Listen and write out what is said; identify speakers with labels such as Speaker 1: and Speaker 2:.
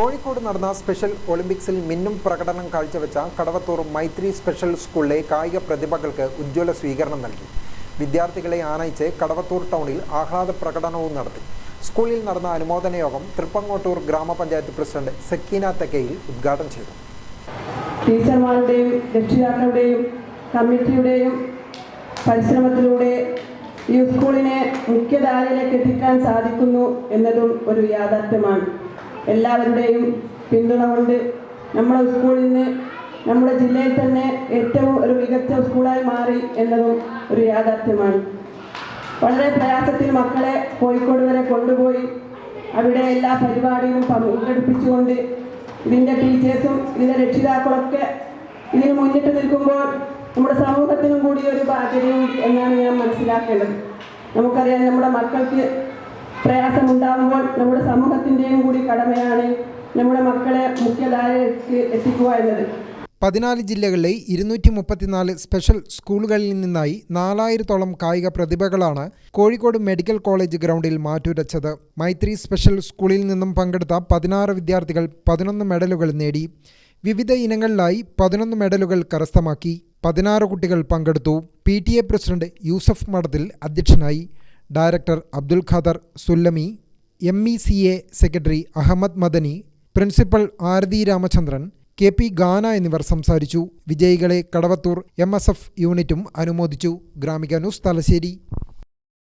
Speaker 1: കോഴിക്കോട് നടന്ന സ്പെഷ്യൽ ഒളിമ്പിക്സിൽ മിന്നും പ്രകടനം കാഴ്ചവെച്ച കടവത്തൂർ മൈത്രി സ്പെഷ്യൽ സ്കൂളിലെ കായിക പ്രതിഭകൾക്ക് ഉജ്ജ്വല സ്വീകരണം നൽകി. വിദ്യാർത്ഥികളെ ആനയിച്ച് കടവത്തൂർ ടൗണിൽ ആഹ്ലാദ പ്രകടനവും നടത്തി. സ്കൂളിൽ നടന്ന അനുമോദന യോഗം തൃപ്പങ്ങോട്ടൂർ ഗ്രാമപഞ്ചായത്ത് പ്രസിഡന്റ് സക്കീന തെക്കയിൽ ഉദ്ഘാടനം ചെയ്തു.
Speaker 2: ടീച്ചർമാരുടെയും കമ്മിറ്റിയുടെയും പരിശ്രമത്തിലൂടെ ഈ സ്കൂളിനെ മുഖ്യധാരയിലേക്ക് എത്തിക്കാൻ സാധിക്കുന്നു എന്നതും ഒരു യാഥാർത്ഥ്യമാണ്. എല്ലാവരുടെയും പിന്തുണ കൊണ്ട് നമ്മുടെ സ്കൂളിൽ നിന്ന് നമ്മുടെ ജില്ലയിൽ തന്നെ ഏറ്റവും ഒരു മികച്ച സ്കൂളായി മാറി എന്നതും ഒരു യാഥാർത്ഥ്യമാണ്. വളരെ പ്രയാസത്തിൽ മക്കളെ കോഴിക്കോട് വരെ കൊണ്ടുപോയി അവിടെ എല്ലാ പരിപാടിയിലും പങ്കെടുപ്പിച്ചുകൊണ്ട് ഇതിന്റെ ടീച്ചേഴ്സും ഇതിന്റെ രക്ഷിതാക്കളൊക്കെ ഇതിന് മുന്നിട്ട് നിൽക്കുമ്പോൾ നമ്മുടെ സമൂഹത്തിനും കൂടി ഒരു ബാധ്യതയും എന്നാണ് ഞാൻ മനസ്സിലാക്കേണ്ടത്. നമുക്കറിയാം നമ്മുടെ മക്കൾക്ക് പ്രയാസമുണ്ടാകുമ്പോൾ നമ്മുടെ സമൂഹത്തിന്റെയും കൂടി കടമയാണ് നമ്മുടെ മക്കളെ മുഖ്യധാരയിലേക്ക് എത്തിക്കുക എന്നത്.
Speaker 1: പതിനാല് ജില്ലകളിലെ ഇരുന്നൂറ്റി മുപ്പത്തിനാല് സ്പെഷ്യൽ സ്കൂളുകളിൽ നിന്നായി നാലായിരത്തോളം കായിക പ്രതിഭകളാണ് കോഴിക്കോട് മെഡിക്കൽ കോളേജ് ഗ്രൗണ്ടിൽ മാറ്റുരച്ചത്. മൈത്രി സ്പെഷ്യൽ സ്കൂളിൽ നിന്നും പങ്കെടുത്ത പതിനാറ് വിദ്യാർത്ഥികൾ പതിനൊന്ന് മെഡലുകൾ നേടി. വിവിധ ഇനങ്ങളിലായി പതിനൊന്ന് മെഡലുകൾ കരസ്ഥമാക്കി. പതിനാറ് കുട്ടികൾ പങ്കെടുത്തു. പി പ്രസിഡന്റ് യൂസഫ് മഠത്തിൽ അധ്യക്ഷനായി. Director Abdul Khader Sullami M E C A secretary Ahmed Madani principal Aarathi Ramachandran K P Gana എന്നിവർ സംസാരിച്ചു. വിജയികളെ കടവത്തൂർ എം യൂണിറ്റും അനുമോദിച്ചു. ഗ്രാമിക ന്യൂസ് തലശ്ശേരി.